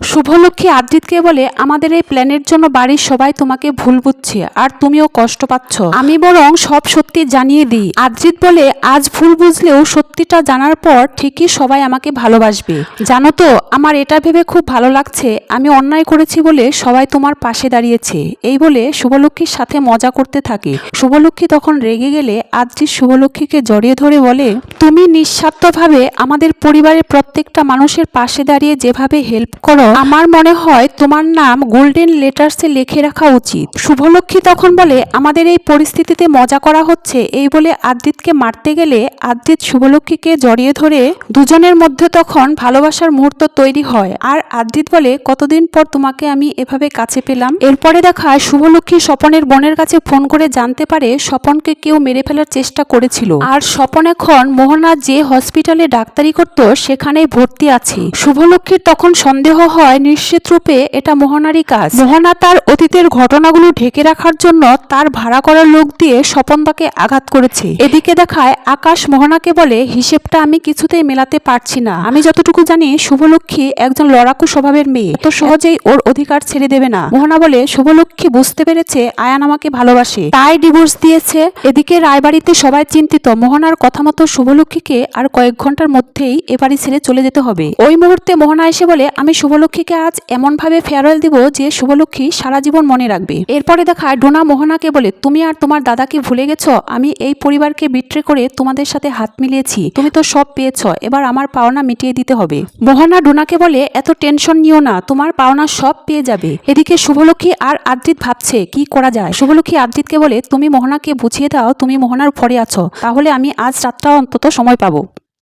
শুভলক্ষ্মী আদ্রিতকে বলে, আমাদের এই প্ল্যানের জন্য বাড়ির সবাই তোমাকে ভুল বুঝছে, আর তুমিও কষ্ট পাচ্ছ। আমি বরং সব সত্যি জানিয়ে দিই। আদ্রিত বলে, আজ ভুল বুঝলেও সত্যিটা জানার পর ঠিকই সবাই আমাকে ভালোবাসবে। জানো তো, আমার এটা ভেবে খুব ভালো লাগছে, আমি অন্যায় করেছি বলে সবাই তোমার পাশে দাঁড়িয়েছে। এই বলে শুভলক্ষ্মীর সাথে মজা করতে থাকে। শুভলক্ষ্মী তখন রেগে গেলে আদ্রিত শুভলক্ষ্মীকে জড়িয়ে ধরে বলে, তুমি নিঃস্বার্থভাবে আমাদের পরিবারের প্রত্যেকটা মানুষের পাশে দাঁড়িয়ে যেভাবে হেল্প করো আমার মনে হয় তোমার নাম গোল্ডেন লেটার্সে লিখে রাখা উচিত। শুভলক্ষ্মী তখন বলে, আমাদের এই পরিস্থিতিতে মজা করা হচ্ছে। এই বলে আদ্রিতকে মারতে গেলে আদ্রিত শুভলক্ষ্মীকে জড়িয়ে ধরে দুজনের মধ্যে তখন ভালোবাসার মুহূর্ত তৈরি হয়। আর আদ্রিত বলে, কতদিন পর তোমাকে আমি এভাবে কাছে পেলাম? এরপরে দেখায় শুভলক্ষ্মী স্বপনের বোনের কাছে ফোন করে জানতে পারে স্বপনকে কেউ মেরে ফেলার চেষ্টা করেছিল। আর স্বপন এখন মোহনা যে হসপিটালে ডাক্তারি করত, সেখানেই ভর্তি আছে। শুভলক্ষ্মীর তখন সন্দেহ হয় নিশ্চিত রূপে এটা মোহনারই কাজ। মোহনা তার অতীতের ঘটনাগুলো ঢেকে রাখার জন্য তার ভাড়া করার লোক দিয়ে স্বপনদাকে আঘাত করেছে। এদিকে দেখায়, আকাশ মোহনাকে বলে, হিসেবটা আমি কিছুতেই মেলাতে পারছি না। আমি যতটুকু জানি, শুভলক্ষ্মী একজন লড়াকু স্বভাবের মেয়ে। এত সহজেই ওর অধিকার ছেড়ে দেবে না। মোহনা বলে, শুভলক্ষ্মী বুঝতে পেরেছে আয়ান আমাকে ভালোবাসে। তাই ডিভোর্স দিয়েছে। এদিকে রায়বাড়িতে সবাই চিন্তিত। মোহনার কথা মতো শুভলক্ষ্মীকে আর কয়েক ঘণ্টার মধ্যেই এ বাড়ি ছেড়ে চলে যেতে হবে। ওই মুহূর্তে মোহনা এসে বলে, আমি শুভলক্ষ্মীকে আজ এমন ভাবে ফেয়ারওয়েল দিব যে শুভলক্ষ্মী সারা জীবন মনে রাখবে। এরপরে দেখায় ডোনা মোহনাকে বলে, তুমি আর তোমার দাদাকে ভুলে গেছো? আমি এই পরিবারকে বিট্রে করে তোমাদের সাথে হাত মিলিয়েছি। তুমি তো সব পেয়েছ, এবার আমার পাওনা মিটিয়ে দিতে হবে। মোহনা ডোনাকে বলে, এত টেনশন নিও না, তোমার পাওনা সব পেয়ে যাবে। এদিকে শুভলক্ষ্মী আর আদ্রিত ভাবছে, কি করা যায়? শুভলক্ষ্মী আদ্রিতকে বলে, তুমি মোহনাকে বুঝিয়ে দাও, তুমি মোহনার পরে আছো। তাহলে আমি আজ রাতটা অন্তত সময় পাবো।